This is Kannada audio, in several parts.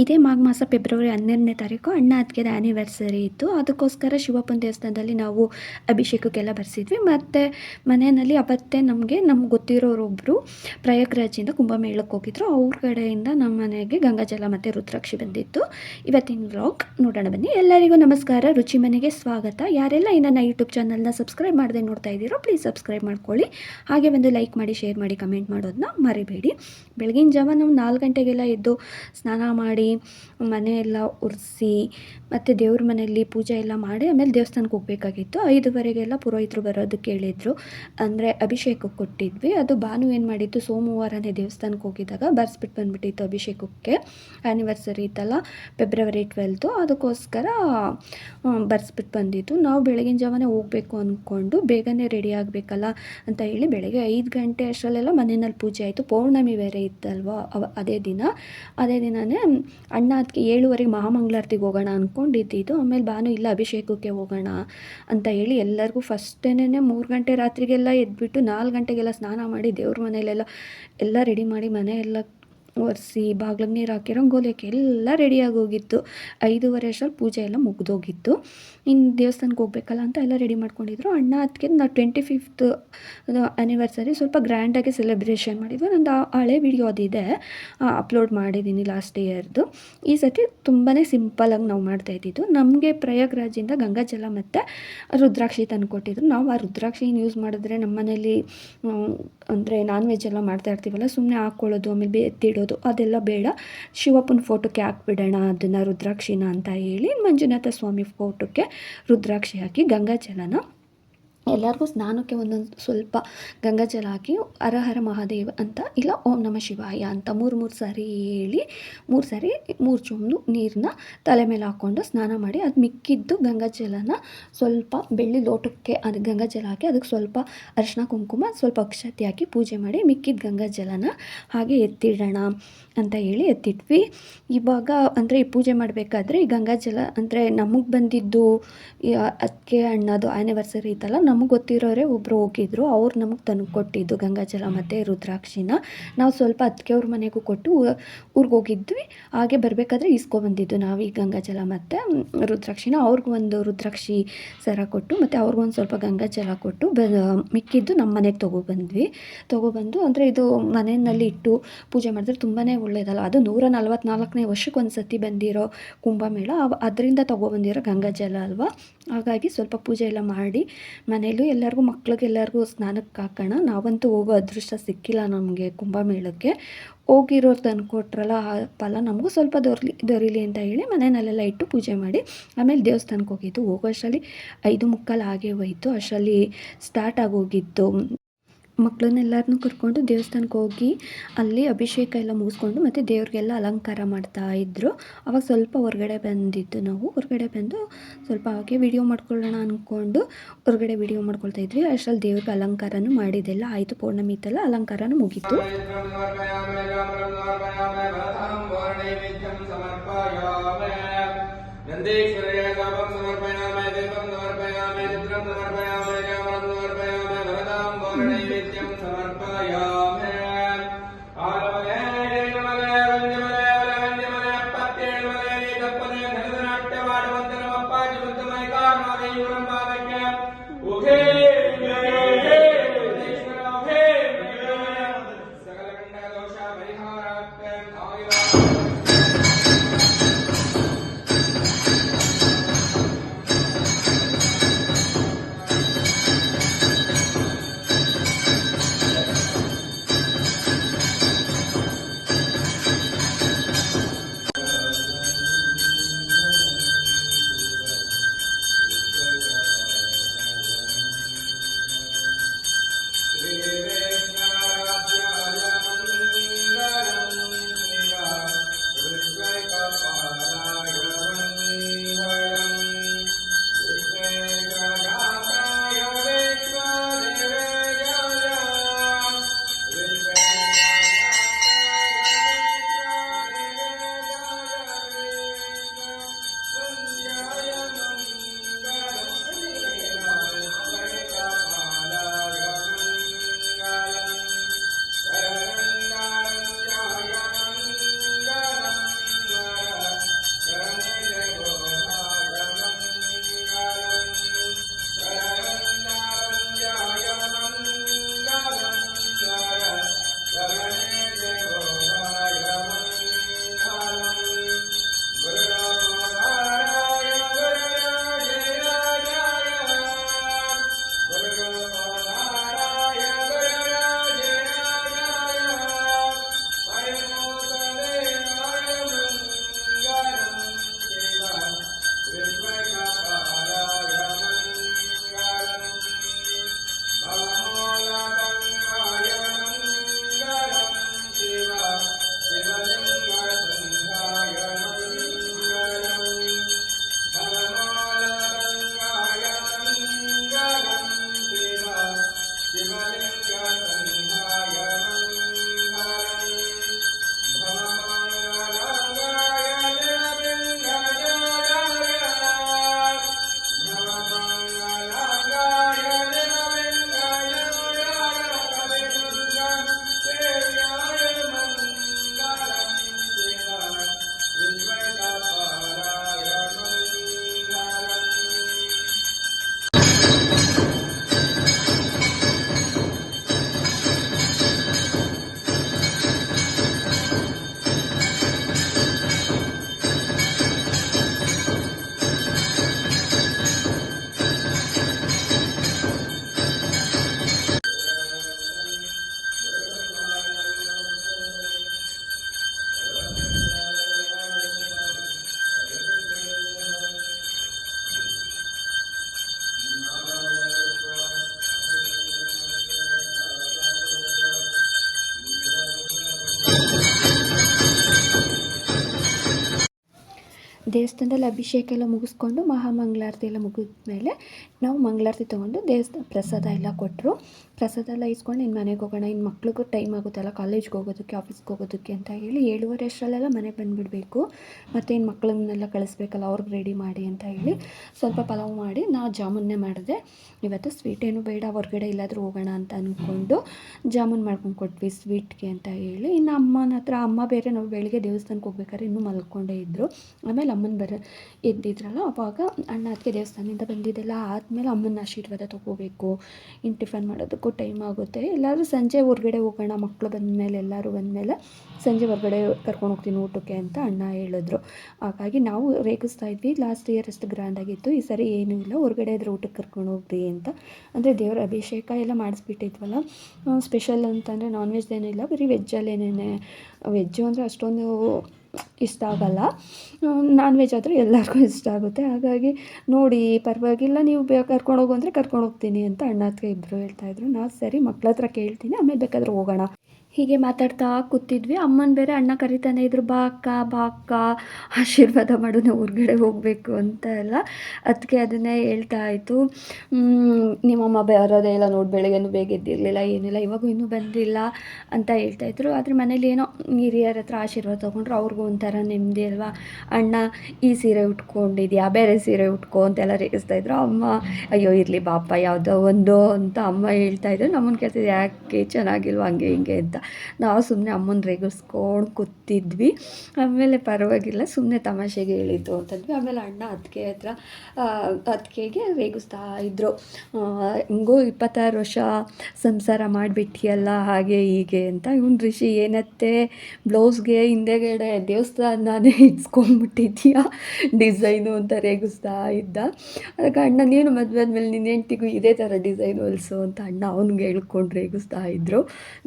ಇದೇ ಮಾಘ ಮಾಸ ಫೆಬ್ರವರಿ ಹನ್ನೆರಡನೇ ತಾರೀಕು ಅಣ್ಣ ಅದಕ್ಕೆ ಆ್ಯನಿವರ್ಸರಿ ಇತ್ತು. ಅದಕ್ಕೋಸ್ಕರ ಶಿವಪ್ಪನ ದೇವಸ್ಥಾನದಲ್ಲಿ ನಾವು ಅಭಿಷೇಕಕ್ಕೆಲ್ಲ ಬರ್ಸಿದ್ವಿ. ಮತ್ತು ಮನೆಯಲ್ಲಿ ಅವತ್ತೇ ನಮಗೆ, ನಮ್ಗೆ ಗೊತ್ತಿರೋರೊಬ್ಬರು ಪ್ರಯಾಗ್ರಾಜಿಂದ ಕುಂಭಮೇಳಕ್ಕೆ ಹೋಗಿದ್ರು. ಅವ್ರ ಕಡೆಯಿಂದ ನಮ್ಮ ಮನೆಗೆ ಗಂಗಾಜಲ ಮತ್ತು ರುದ್ರಾಕ್ಷಿ ಬಂದಿತ್ತು. ಇವತ್ತಿನ ವ್ಲಾಗ್ ನೋಡೋಣ ಬನ್ನಿ. ಎಲ್ಲರಿಗೂ ನಮಸ್ಕಾರ. ರುಚಿ ಮನೆಗೆ ಸ್ವಾಗತ. ಯಾರೆಲ್ಲ ಈ ನನ್ನ ಯೂಟ್ಯೂಬ್ ಚಾನಲ್ನ ಸಬ್ಸ್ಕ್ರೈಬ್ ಮಾಡದೆ ನೋಡ್ತಾ ಇದ್ದೀರೋ ಪ್ಲೀಸ್ ಸಬ್ಸ್ಕ್ರೈಬ್ ಮಾಡ್ಕೊಳ್ಳಿ. ಹಾಗೆ ಒಂದು ಲೈಕ್ ಮಾಡಿ ಶೇರ್ ಮಾಡಿ ಕಮೆಂಟ್ ಮಾಡೋದನ್ನ ಮರಿಬೇಡಿ. ಬೆಳಗಿನ ಜಾವ ನಾವು ನಾಲ್ಕು ಗಂಟೆಗೆಲ್ಲ ಎದ್ದು ಸ್ನಾನ ಮಾಡಿ ಮನೆ ಎಲ್ಲ ಒರೆಸಿ ಮತ್ತು ದೇವ್ರ ಮನೆಯಲ್ಲಿ ಪೂಜೆ ಎಲ್ಲ ಮಾಡಿ, ಆಮೇಲೆ ದೇವಸ್ಥಾನಕ್ಕೆ ಹೋಗಬೇಕಾಗಿತ್ತು. ಐದುವರೆಗೆಲ್ಲ ಪುರೋಹಿತರು ಬರೋದಕ್ಕೆ ಹೇಳಿದರು ಅಂದರೆ ಅಭಿಷೇಕಕ್ಕೆ ಕೊಟ್ಟಿದ್ವಿ. ಅದು ಭಾನು ಏನು ಮಾಡಿತ್ತು ಸೋಮವಾರನೇ ದೇವಸ್ಥಾನಕ್ಕೆ ಹೋಗಿದ್ದಾಗ ಬರ್ಸ್ಬಿಟ್ಟು ಬಂದುಬಿಟ್ಟಿತ್ತು ಅಭಿಷೇಕಕ್ಕೆ. ಆ್ಯನಿವರ್ಸರಿ ಇತ್ತಲ್ಲ ಫೆಬ್ರವರಿ ಟ್ವೆಲ್ತು ಅದಕ್ಕೋಸ್ಕರ ಬರ್ಸ್ಬಿಟ್ಟು ಬಂದಿತ್ತು ನಾವು ಬೆಳಗಿನ ಜಾವನೇ ಹೋಗಬೇಕು ಅಂದ್ಕೊಂಡು ಬೇಗನೆ ರೆಡಿ ಆಗಬೇಕಲ್ಲ ಅಂತ ಹೇಳಿ ಬೆಳಗ್ಗೆ ಐದು ಗಂಟೆ ಅಷ್ಟರಲ್ಲೆಲ್ಲ ಮನೆಯಲ್ಲಿ ಪೂಜೆ ಆಯಿತು. ಪೌರ್ಣಮಿ ಬೇರೆ ಇತ್ತಲ್ವ ಅದೇ ದಿನ. ಅದೇ ದಿನವೇ ಅಣ್ಣ ಅದಕ್ಕೆ ಏಳುವರೆಗೆ ಮಹಾಮಂಗಳಾರತಿಗೆ ಹೋಗೋಣ ಅಂದ್ಕೊಂಡಿದ್ದಿದ್ದು ಆಮೇಲೆ ಬಾನು ಇಲ್ಲ ಅಭಿಷೇಕಕ್ಕೆ ಹೋಗೋಣ ಅಂತ ಹೇಳಿ ಎಲ್ಲರಿಗೂ ಫಸ್ಟೇನೆ ಮೂರು ಗಂಟೆ ರಾತ್ರಿಗೆಲ್ಲ ಎದ್ಬಿಟ್ಟು ನಾಲ್ಕು ಗಂಟೆಗೆಲ್ಲ ಸ್ನಾನ ಮಾಡಿ ದೇವ್ರ ಮನೆಯಲ್ಲೆಲ್ಲ ಎಲ್ಲ ರೆಡಿ ಮಾಡಿ ಮನೆಯೆಲ್ಲ ಒರೆಸಿ, ಬಾಗ್ಲಿಗೆ ನೀರು ಹಾಕಿ ರಂಗೋಲಿ ಹಾಕಿ ಎಲ್ಲ ರೆಡಿಯಾಗಿ ಹೋಗಿತ್ತು. ಐದೂವರೆ ಅಷ್ಟರಲ್ಲಿ ಪೂಜೆ ಎಲ್ಲ ಮುಗಿದೋಗಿತ್ತು. ಇನ್ನು ದೇವಸ್ಥಾನಕ್ಕೆ ಹೋಗ್ಬೇಕಲ್ಲ ಅಂತ ಎಲ್ಲ ರೆಡಿ ಮಾಡ್ಕೊಂಡಿದ್ರು. ಅಣ್ಣ ಅದಕ್ಕೆ ನಾವು ಟ್ವೆಂಟಿ ಫಿಫ್ತ್ ಆ್ಯನಿವರ್ಸರಿ ಸ್ವಲ್ಪ ಗ್ರ್ಯಾಂಡಾಗಿ ಸೆಲೆಬ್ರೇಷನ್ ಮಾಡಿದ್ವಿ. ನಂದು ಹಳೆ ವಿಡಿಯೋ ಅದಿದೆ ಅಪ್ಲೋಡ್ ಮಾಡಿದ್ದೀನಿ ಲಾಸ್ಟ್ ಇಯರ್ದು ಈ ಸತಿ ತುಂಬಾ ಸಿಂಪಲಾಗಿ ನಾವು ಮಾಡ್ತಾ ಇದ್ದಿದ್ದು. ನಮಗೆ ಪ್ರಯಾಗ್ರಾಜಿಂದ ಗಂಗಾಜಲ ಮತ್ತು ರುದ್ರಾಕ್ಷಿ ತಂದು ಕೊಟ್ಟಿದ್ರು. ನಾವು ಆ ರುದ್ರಾಕ್ಷಿನ ಯೂಸ್ ಮಾಡಿದ್ರೆ ನಮ್ಮ ಮನೇಲಿ ಅಂದರೆ ನಾನ್ ವೆಜ್ ಎಲ್ಲ ಮಾಡ್ತಾ ಇರ್ತೀವಲ್ಲ ಸುಮ್ಮನೆ ಹಾಕ್ಕೊಳ್ಳೋದು ಆಮೇಲೆ ಬೇ ಅದೆಲ್ಲ ಬೇಡ. ಶಿವಪ್ಪನ ಫೋಟೋಕ್ಕೆ ಹಾಕ್ಬಿಡೋಣ, ಅದನ್ನು ರುದ್ರಾಕ್ಷಿನ ಅಂತ ಹೇಳಿ ಮಂಜುನಾಥ ಸ್ವಾಮಿ ಫೋಟೋಕ್ಕೆ ರುದ್ರಾಕ್ಷಿ ಹಾಕಿ ಗಂಗಾಜಲನ ಎಲ್ಲರಿಗೂ ಸ್ನಾನಕ್ಕೆ ಒಂದೊಂದು ಸ್ವಲ್ಪ ಗಂಗಾಜಲ ಹಾಕಿ ಹರ ಮಹಾದೇವ ಅಂತ, ಇಲ್ಲ ಓಂ ನಮ ಶಿವಾಯ ಅಂತ ಮೂರು ಮೂರು ಸಾರಿ ಹೇಳಿ, ಮೂರು ಸಾರಿ ಮೂರು ಚೊಂಬು ನೀರನ್ನ ತಲೆ ಮೇಲೆ ಹಾಕ್ಕೊಂಡು ಸ್ನಾನ ಮಾಡಿ ಅದು ಮಿಕ್ಕಿದ್ದು ಗಂಗಾಜಲನ ಸ್ವಲ್ಪ ಬೆಳ್ಳಿ ಲೋಟಕ್ಕೆ ಅದು ಗಂಗಾಜಲ ಹಾಕಿ ಅದಕ್ಕೆ ಸ್ವಲ್ಪ ಅರಿಶಿನ ಕುಂಕುಮ, ಸ್ವಲ್ಪ ಅಕ್ಷತೆ ಹಾಕಿ ಪೂಜೆ ಮಾಡಿ ಮಿಕ್ಕಿದ ಗಂಗಾಜಲನ ಹಾಗೆ ಎತ್ತಿಡೋಣ. ಅಂತ ಹೇಳಿ ಎತ್ತಿಟ್ವಿ. ಇವಾಗ ಅಂದರೆ ಈ ಪೂಜೆ ಮಾಡಬೇಕಾದ್ರೆ ಈ ಗಂಗಾಜಲ ಅಂದರೆ ನಮಗೆ ಬಂದಿದ್ದು ಅದಕ್ಕೆ ಅಣ್ಣದು ಆ್ಯನಿವರ್ಸರಿ ಇತ್ತಲ್ಲ, ನಮಗೆ ಗೊತ್ತಿರೋರೇ ಒಬ್ಬರು ಹೋಗಿದ್ರು. ಅವ್ರು ನಮಗೆ ತಂದು ಕೊಟ್ಟಿದ್ದು ಗಂಗಾಜಲ ಮತ್ತು ರುದ್ರಾಕ್ಷಿನ. ನಾವು ಸ್ವಲ್ಪ ಅದಕ್ಕೆ ಅವ್ರ ಮನೆಗೂ ಕೊಟ್ಟು ಊರಿಗೆ ಹೋಗಿದ್ವಿ. ಹಾಗೆ ಬರಬೇಕಾದ್ರೆ ಇಸ್ಕೊಬಂದಿದ್ದು ನಾವು ಈ ಗಂಗಾಜಲ ಮತ್ತು ರುದ್ರಾಕ್ಷಿನ. ಅವ್ರಿಗೂ ಒಂದು ರುದ್ರಾಕ್ಷಿ ಸರ ಕೊಟ್ಟು ಮತ್ತು ಅವ್ರಿಗೊಂದು ಸ್ವಲ್ಪ ಗಂಗಾಜಲ ಕೊಟ್ಟು ಬ, ಮಿಕ್ಕಿದ್ದು ನಮ್ಮ ಮನೆಗೆ ತೊಗೊಬಂದ್ವಿ. ತೊಗೊಬಂದು ಅಂದರೆ ಇದು ಮನೆಯಲ್ಲಿ ಇಟ್ಟು ಪೂಜೆ ಮಾಡಿದ್ರೆ ತುಂಬಾ ಒಳ್ಳೆಯದಲ್ಲ ಅದು ನೂರ ನಲ್ವತ್ನಾಲ್ಕನೇ ವರ್ಷಕ್ಕೆ ಒಂದು ಸತಿ ಬಂದಿರೋ ಕುಂಭಮೇಳ ಅವ ಅದರಿಂದ ತೊಗೊಬಂದಿರೋ ಗಂಗಾಜಲ ಅಲ್ವಾ? ಹಾಗಾಗಿ ಸ್ವಲ್ಪ ಪೂಜೆ ಎಲ್ಲ ಮಾಡಿ ಮನೇಲೂ ಎಲ್ಲರಿಗೂ ಮಕ್ಳಿಗೆಲ್ಲರಿಗೂ ಸ್ನಾನಕ್ಕೆ ಹಾಕೋಣ. ನಾವಂತೂ ಹೋಗೋ ಅದೃಷ್ಟ ಸಿಕ್ಕಿಲ್ಲ ನಮಗೆ ಕುಂಭಮೇಳಕ್ಕೆ ಹೋಗಿರೋರು ತಂದು ಕೊಟ್ರಲ್ಲ ಆ ಫಲ ನಮಗೂ ಸ್ವಲ್ಪ ದೊರಲಿ, ದೊರೀಲಿ ಅಂತ ಹೇಳಿ ಮನೆಯಲ್ಲೆಲ್ಲ ಇಟ್ಟು ಪೂಜೆ ಮಾಡಿ ಆಮೇಲೆ ದೇವಸ್ಥಾನಕ್ಕೆ ಹೋಗಿದ್ದು. ಹೋಗೋ ಅಷ್ಟರಲ್ಲಿ ಐದು ಮುಕ್ಕಾಲು ಹಾಗೆ ಹೋಯಿತು. ಅಷ್ಟರಲ್ಲಿ ಸ್ಟಾರ್ಟ್ ಆಗೋಗಿತ್ತು ಮಕ್ಕಳನ್ನೆಲ್ಲರನ್ನೂ ಕರ್ಕೊಂಡು ದೇವಸ್ಥಾನಕ್ಕೆ ಹೋಗಿ ಅಲ್ಲಿ ಅಭಿಷೇಕ ಎಲ್ಲ ಮುಗಿಸ್ಕೊಂಡು ಮತ್ತು ದೇವ್ರಿಗೆಲ್ಲ ಅಲಂಕಾರ ಮಾಡ್ತಾ ಇದ್ದರು ಅವಾಗ ಸ್ವಲ್ಪ ಹೊರಗಡೆ ಬಂದಿದ್ದು ನಾವು. ಹೊರಗಡೆ ಬಂದು ಸ್ವಲ್ಪ ಹಾಗೆ ವಿಡಿಯೋ ಮಾಡ್ಕೊಳ್ಳೋಣ ಅಂದ್ಕೊಂಡು ಹೊರಗಡೆ ವಿಡಿಯೋ ಮಾಡ್ಕೊಳ್ತಾ ಇದ್ವಿ. ಅಷ್ಟರಲ್ಲಿ ದೇವ್ರಿಗೆ ಅಲಂಕಾರನೂ ಮಾಡಿದ್ದೆಲ್ಲ ಆಯಿತು. ಪೌರ್ಣಮಿ ಇತ್ತಲ್ಲ ಅಲಂಕಾರನೂ ಮುಗೀತು. नैवेद्यं समर्पयामि ದೇವಸ್ಥಾನದಲ್ಲಿ ಅಭಿಷೇಕ ಎಲ್ಲ ಮುಗಿಸ್ಕೊಂಡು ಮಹಾಮಂಗಳಾರತಿ ಎಲ್ಲ ಮುಗಿದ ಮೇಲೆ ನಾವು ಮಂಗಳಾರತಿ ತೊಗೊಂಡು ದೇವಸ್ಥಾನ ಪ್ರಸಾದ ಎಲ್ಲ ಕೊಟ್ಟರು. ಪ್ರಸಾದ ಎಲ್ಲ ಇಸ್ಕೊಂಡು ಇನ್ನು ಮನೆಗೆ ಹೋಗೋಣ ಇನ್ನು ಮಕ್ಳಿಗೂ ಟೈಮ್ ಆಗುತ್ತಲ್ಲ ಕಾಲೇಜ್ಗೆ ಹೋಗೋದಕ್ಕೆ ಆಫೀಸ್ಗೆ ಹೋಗೋದಕ್ಕೆ ಅಂತ ಹೇಳಿ ಏಳುವರೆ ಅಷ್ಟರಲ್ಲೆಲ್ಲ ಮನೆಗೆ ಬಂದುಬಿಡಬೇಕು. ಮತ್ತು ಇನ್ನು ಮಕ್ಳನ್ನೆಲ್ಲ ಕಳಿಸ್ಬೇಕಲ್ಲ, ಅವ್ರಿಗೆ ರೆಡಿ ಮಾಡಿ ಅಂತ ಹೇಳಿ ಸ್ವಲ್ಪ ಪಲಾವ್ ಮಾಡಿ ನಾ ಜಾಮೂನ್ನೇ ಮಾಡಿದೆ. ಇವತ್ತು ಸ್ವೀಟ್ ಏನು ಬೇಡ, ಹೊರಗಡೆ ಎಲ್ಲಾದರೂ ಹೋಗೋಣ ಅಂತ ಅಂದ್ಕೊಂಡು ಜಾಮೂನ್ ಮಾಡ್ಕೊಂಡು ಕೊಟ್ವಿ ಸ್ವೀಟ್ಗೆ ಅಂತ ಹೇಳಿ. ಇನ್ನು ಅಮ್ಮನ ಹತ್ರ, ಅಮ್ಮ ಬೇರೆ ನಾವು ಬೆಳಿಗ್ಗೆ ದೇವಸ್ಥಾನಕ್ಕೆ ಹೋಗ್ಬೇಕಾದ್ರೆ ಇನ್ನೂ ಮಲ್ಕೊಂಡೇ ಇದ್ದರು ಆಮೇಲೆ ಅಮ್ಮನ ಬರ ಎದ್ದಿದ್ರಲ್ಲ, ಅವಾಗ ಅಣ್ಣ ಅದಕ್ಕೆ ದೇವಸ್ಥಾನದಿಂದ ಬಂದಿದ್ದೆಲ್ಲ ಆದಮೇಲೆ ಅಮ್ಮನ ಆಶೀರ್ವಾದ ತೊಗೋಬೇಕು ಇನ್ನು ಟಿಫನ್ ಮಾಡೋದಕ್ಕೂ ಟೈಮ್ ಆಗುತ್ತೆ. ಎಲ್ಲರೂ ಸಂಜೆ ಹೊರಗಡೆ ಹೋಗೋಣ ಮಕ್ಕಳು ಬಂದಮೇಲೆ, ಎಲ್ಲರೂ ಬಂದಮೇಲೆ ಸಂಜೆ ಹೊರಗಡೆ ಕರ್ಕೊಂಡು ಹೋಗ್ತೀನಿ ಊಟಕ್ಕೆ ಅಂತ ಅಣ್ಣ ಹೇಳಿದ್ರು. ಹಾಗಾಗಿ ನಾವು ರೇಗಿಸ್ತಾ ಇದ್ವಿ. ಲಾಸ್ಟ್ ಇಯರ್ ಅಷ್ಟು ಗ್ರ್ಯಾಂಡಾಗಿತ್ತು ಈ ಸರಿ ಏನೂ ಇಲ್ಲ. ಹೊರಗಡೆ ಇದ್ರೆ ಊಟಕ್ಕೆ ಕರ್ಕೊಂಡು ಹೋಗ್ರಿ ಅಂತ. ಅಂದರೆ ದೇವರ ಅಭಿಷೇಕ ಎಲ್ಲ ಮಾಡಿಸ್ಬಿಟ್ಟಿದ್ವಲ್ಲ. ಸ್ಪೆಷಲ್ ಅಂತಂದರೆ ನಾನ್ ವೆಜ್ ಏನಿಲ್ಲ. ಬರೀ ವೆಜ್ಜಲ್ಲೇನೇ ವೆಜ್ಜು ಅಂದರೆ ಅಷ್ಟೊಂದು ಇಷ್ಟ ಆಗಲ್ಲ. ನಾನ್ ವೆಜ್ ಆದರೆ ಎಲ್ಲರಿಗೂ ಇಷ್ಟ ಆಗುತ್ತೆ. ಹಾಗಾಗಿ ನೋಡಿ, ಪರವಾಗಿಲ್ಲ ನೀವು ಬೇ ಕರ್ಕೊಂಡು ಹೋಗು ಅಂದರೆ ಕರ್ಕೊಂಡು ಹೋಗ್ತೀನಿ ಅಂತ ಅಣ್ಣ ಹತ್ರ ಇಬ್ಬರು ಹೇಳ್ತಾಯಿದ್ರು ನಾನು ಸರಿ ಮಕ್ಳ ಹತ್ರ ಕೇಳ್ತೀನಿ, ಆಮೇಲೆ ಬೇಕಾದ್ರೆ ಹೋಗೋಣ. ಹೀಗೆ ಮಾತಾಡ್ತಾ ಕೂತಿದ್ವಿ. ಅಮ್ಮನ ಬೇರೆ ಅಣ್ಣ ಕರಿತಾನೆ ಇದ್ರು, ಬಾ ಅಕ್ಕ ಬಾ ಅಕ್ಕ, ಆಶೀರ್ವಾದ ಮಾಡು, ನಾವು ಹೊರ್ಗಡೆ ಹೋಗಬೇಕು ಅಂತ ಎಲ್ಲ ಅದಕ್ಕೆ ಅದನ್ನೇ ಹೇಳ್ತಾ ಇತ್ತು. ನಿಮ್ಮಮ್ಮ ಬರೋದೇ ಇಲ್ಲ ನೋಡಿ, ಬೆಳಗ್ಗೆನೂ ಬೇಗ ಎದ್ದಿರಲಿಲ್ಲ, ಏನಿಲ್ಲ, ಇವಾಗೂ ಇನ್ನೂ ಬಂದಿಲ್ಲ ಅಂತ ಹೇಳ್ತಾ ಇದ್ರು. ಆದರೆ ಮನೇಲಿ ಏನೋ ಹಿರಿಯರ ಹತ್ರ ಆಶೀರ್ವಾದ ತೊಗೊಂಡ್ರು, ಅವ್ರಿಗೂ ಒಂಥರ ನೆಮ್ಮದಿ ಅಲ್ವಾ? ಅಣ್ಣ, ಈ ಸೀರೆ ಉಟ್ಕೊಂಡಿದ್ಯಾ? ಬೇರೆ ಸೀರೆ ಉಟ್ಕೊ ಅಂತೆಲ್ಲ ರೇಗಿಸ್ತಾಯಿದ್ರು ಅಮ್ಮ, ಅಯ್ಯೋ, ಇರಲಿ ಬಾಪ, ಯಾವುದೋ ಒಂದು, ಅಂತ ಅಮ್ಮ ಹೇಳ್ತಾ ಇದ್ರು. ನಮ್ಮನ್ನು ಕೇಳ್ತಿದ್ದೆ, ಯಾಕೆ, ಚೆನ್ನಾಗಿಲ್ವ, ಹಂಗೆ, ಹಿಂಗೆ, ಅಂತ. ನಾವು ಸುಮ್ಮನೆ ಅಮ್ಮನ ರೇಗಿಸ್ಕೊಂಡು ಕೂತಿದ್ವಿ. ಆಮೇಲೆ ಪರವಾಗಿಲ್ಲ ಸುಮ್ಮನೆ ತಮಾಷೆಗೆ ಹೇಳಿದ್ದು ಅಂತಂದ್ವಿ. ಆಮೇಲೆ ಅಣ್ಣ ಅದಕ್ಕೆ ಹತ್ರ ಅದಕ್ಕೆಗೆ ರೇಗಿಸ್ತಾ ಇದ್ದರು ಹಿಂಗೂ, ಇಪ್ಪತ್ತಾರು ವರ್ಷ ಸಂಸಾರ ಮಾಡಿಬಿಟ್ಟಿಯಲ್ಲ, ಹಾಗೆ ಹೀಗೆ ಅಂತ. ಇವ್ನು ಋಷಿ ಏನತ್ತೆ? ಬ್ಲೌಸ್ಗೆ ಹಿಂದೆಗಡೆ ದೇವಸ್ಥಾನನೇ ಇಟ್ಸ್ಕೊಂಡ್ಬಿಟ್ಟಿದ್ಯಾ? ಡಿಸೈನು ಅಂತ ರೇಗಿಸ್ತಾ ಇದ್ದ. ಅದಕ್ಕೆ ಅಣ್ಣ, ನೀನು ಮದುವೆ ಆದಮೇಲೆ ನಿನ್ನ ಹೆಂಡ್ತಿಗೂ ಇದೇ ಥರ ಡಿಸೈನ್ ಹೊಲಿಸು ಅಂತ ಅಣ್ಣ ಅವ್ನಿಗೆ ಹೇಳ್ಕೊಂಡು ರೇಗಿಸ್ತಾ ಇದ್ದರು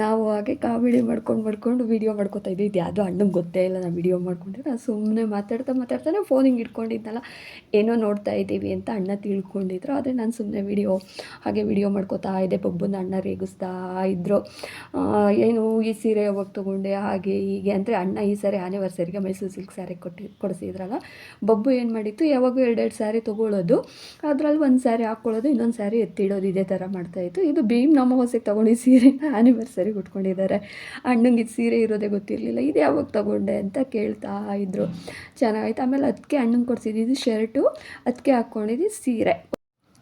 ನಾವು ಹಾಗೆ ಕಾಮಿಡಿ ಮಾಡ್ಕೊಂಡು ಮಾಡ್ಕೊಂಡು ವೀಡಿಯೋ ಮಾಡ್ಕೊತಾ ಇದ್ದೆ. ಇದು ಯಾವುದೋ ಅಣ್ಣಂಗೆ ಗೊತ್ತೇ ಇಲ್ಲ ನಾನು ವೀಡಿಯೋ ಮಾಡ್ಕೊಂಡೆ. ನಾನು ಸುಮ್ಮನೆ ಮಾತಾಡ್ತಾ ಮಾತಾಡ್ತಾನೆ ಫೋನ್ ಹಿಂಗೆ ಇಟ್ಕೊಂಡಿದ್ನಲ್ಲ. ಏನೋ ನೋಡ್ತಾ ಇದ್ದೀವಿ ಅಂತ ಅಣ್ಣ ತಿಳ್ಕೊಂಡಿದ್ರು. ಆದರೆ ನಾನು ಸುಮ್ಮನೆ ವೀಡಿಯೋ ಹಾಗೆ ವೀಡಿಯೋ ಮಾಡ್ಕೋತಾ ಇದ್ದೆ. ಬೊಬ್ಬನ ಅಣ್ಣ ರೇಗಿಸ್ತಾ ಇದ್ದರು ಏನು ಈ ಸೀರೆ ಯಾವಾಗ ತೊಗೊಂಡೆ? ಹಾಗೆ ಹೀಗೆ ಅಂದರೆ ಅಣ್ಣ ಈ ಸಾರಿ ಆ್ಯನಿವರ್ಸರಿಗೆ ಮೈಸೂರು ಸಿಲ್ಕ್ ಸಾರಿ ಕೊಟ್ಟು, ಕೊಡಿಸಿದ್ರಲ್ಲ. ಬಬ್ಬು ಏನು ಮಾಡಿತ್ತು? ಯಾವಾಗೂ ಎರಡೆರಡು ಸ್ಯಾರಿ ತೊಗೊಳ್ಳೋದು ಅದರಲ್ಲಿ ಒಂದು ಸ್ಯಾರಿ ಹಾಕ್ಕೊಳ್ಳೋದು ಇನ್ನೊಂದು ಸ್ಯಾರಿ ಎತ್ತಿಡೋದು. ಇದೇ ಥರ ಮಾಡ್ತಾಯಿತ್ತು ಇದು ಭೀಮ್ ನಮ್ಮ ನಮಗೋಸಿಗೆ ತೊಗೊಂಡು ಸೀರೆನ ಆ್ಯನಿವರ್ಸರಿಗೆ ಉಟ್ಕೊಂಡಿದ್ದಾರೆ ಅಣ್ಣಂಗೆ ಇದು ಸೀರೆ ಇರೋದೇ ಗೊತ್ತಿರಲಿಲ್ಲ. ಇದು ಯಾವಾಗ ತೊಗೊಂಡೆ ಅಂತ ಕೇಳ್ತಾ ಇದ್ದರು ಚೆನ್ನಾಗಾಯ್ತು. ಆಮೇಲೆ ಅದಕ್ಕೆ ಅಣ್ಣಂಗೆ ಕೊಡಿಸಿದ್ದು ಶರ್ಟು, ಅದಕ್ಕೆ ಹಾಕ್ಕೊಂಡಿದ್ದು ಸೀರೆ.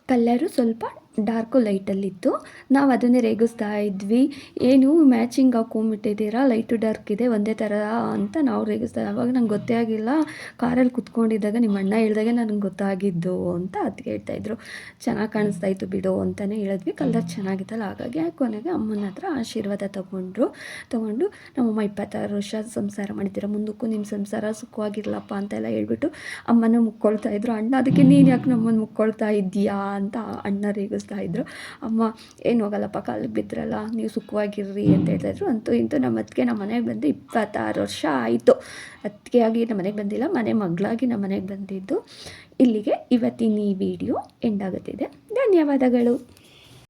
ಕಲ್ಲರು ಸ್ವಲ್ಪ ಡಾರ್ಕು ಲೈಟಲ್ಲಿತ್ತು. ನಾವು ಅದನ್ನೇ ರೇಗಿಸ್ತಾ ಇದ್ವಿ. ಏನು ಮ್ಯಾಚಿಂಗ್ ಹಾಕೊಂಬಿಟ್ಟಿದ್ದೀರಾ ಲೈಟು ಡಾರ್ಕ್ ಇದೆ, ಒಂದೇ ಥರ ಅಂತ ನಾವು ರೇಗಿಸ್ತಾ ಅವಾಗ ನಂಗೆ ಗೊತ್ತೇ ಆಗಿಲ್ಲ. ಕಾರಲ್ಲಿ ಕುತ್ಕೊಂಡಿದ್ದಾಗ ನಿಮ್ಮ ಅಣ್ಣ ಹೇಳಿದಾಗ ನನಗೆ ಗೊತ್ತಾಗಿದ್ದು ಅಂತ ಅದಕ್ಕೆ ಹೇಳ್ತಾಯಿದ್ರು ಚೆನ್ನಾಗಿ ಕಾಣಿಸ್ತಾ ಇತ್ತು ಬಿಡು ಅಂತಲೇ ಹೇಳಿದ್ವಿ. ಕಲರ್ ಚೆನ್ನಾಗಿತ್ತಲ್ಲ, ಹಾಗಾಗಿ ಕೊನೆಗೆ ಅಮ್ಮನ ಹತ್ರ ಆಶೀರ್ವಾದ ತೊಗೊಂಡ್ರು. ತೊಗೊಂಡು ನಮ್ಮಮ್ಮ ಇಪ್ಪತ್ತಾರು ವರ್ಷ ಸಂಸಾರ ಮಾಡಿದ್ದೀರ? ಮುಂದಕ್ಕೂ ನಿಮ್ಮ ಸಂಸಾರ ಸುಖವಾಗಿರ್ಲಪ್ಪ ಅಂತೆಲ್ಲ ಹೇಳ್ಬಿಟ್ಟು ಅಮ್ಮನ ಮುಕ್ಕೊಳ್ತಾ ಇದ್ರು. ಅಣ್ಣ, ಅದಕ್ಕೆ ನೀನು ಯಾಕೆ ನಮ್ಮನ್ನು ಮುಕ್ಕೊಳ್ತಾ ಇದ್ದೀಯಾ? ಅಂತ ಅಣ್ಣ ರೇಗಿಸ್ತಾ ಇದ್ರು. ಅಮ್ಮ, ಏನು ಹೋಗಲ್ಲಪ್ಪ, ಕಾಲಿಗೆ ಬಿದ್ರಲ್ಲ, ನೀವು ಸುಖವಾಗಿರ್ರಿ ಅಂತ ಹೇಳ್ತಾಯಿದ್ರು ಅಂತೂ ಇಂತೂ ನಮ್ಮ ಅತ್ತಿಗೆ ನಮ್ಮ ಮನೆಗೆ ಬಂದು ಇಪ್ಪತ್ತಾರು ವರ್ಷ ಆಯಿತು. ಅತ್ತಿಗೆ ಆಗಿ ನಮ್ಮ ಮನೆಗೆ ಬಂದಿಲ್ಲ, ಮನೆ ಮಗಳಾಗಿ ನಮ್ಮ ಮನೆಗೆ ಬಂದಿದ್ದು. ಇಲ್ಲಿಗೆ ಇವತ್ತಿನ ಈ ವಿಡಿಯೋ ಎಂಡಾಗುತ್ತಿದೆ ಧನ್ಯವಾದಗಳು.